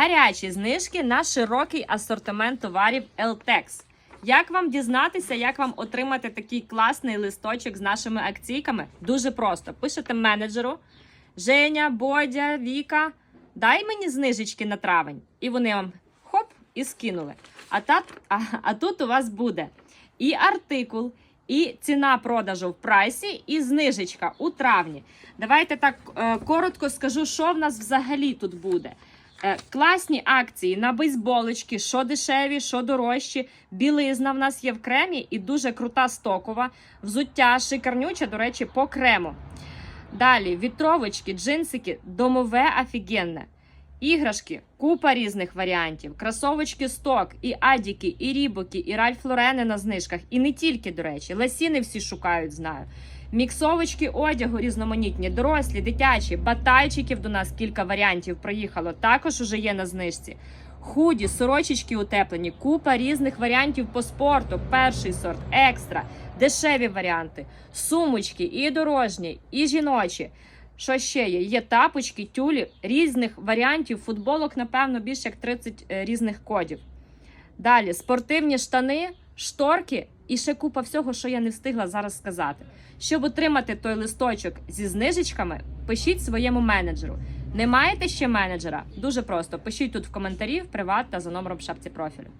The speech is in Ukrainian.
гарячі знижки на широкий асортимент товарів LTEX. Як вам дізнатися, як вам отримати такий класний листочок з нашими акційками? Дуже просто. Пишете менеджеру Женя, Бодя, Віка, дай мені знижечки на травень. І вони вам хоп і скинули. А, та, а, а тут у вас буде і артикул, і ціна продажу в прайсі, і знижечка у травні. Давайте так е, коротко скажу, що в нас взагалі тут буде. Е, класні акції на бейсболочки, що дешеві, що дорожчі. Білизна в нас є в кремі і дуже крута стокова. Взуття шикарнюче, до речі, по крему. Далі вітровочки, джинсики, домове офігенне. Іграшки, купа різних варіантів. Кросовочки сток, і адіки, і рібоки, і Ральф Лорени на знижках. І не тільки, до речі, ласіни всі шукають, знаю. Міксовочки одягу різноманітні, дорослі, дитячі, батайчиків до нас кілька варіантів проїхало. Також уже є на знижці. Худі, сорочечки утеплені, купа різних варіантів по спорту. Перший сорт, екстра, дешеві варіанти, сумочки, і дорожні, і жіночі. Що ще є? Є тапочки, тюлі, різних варіантів, футболок, напевно, більше як 30 е, різних кодів. Далі спортивні штани, шторки і ще купа всього, що я не встигла зараз сказати. Щоб отримати той листочок зі знижечками, пишіть своєму менеджеру. Не маєте ще менеджера? Дуже просто. Пишіть тут в коментарі, в приват та за номером в шапці профілю.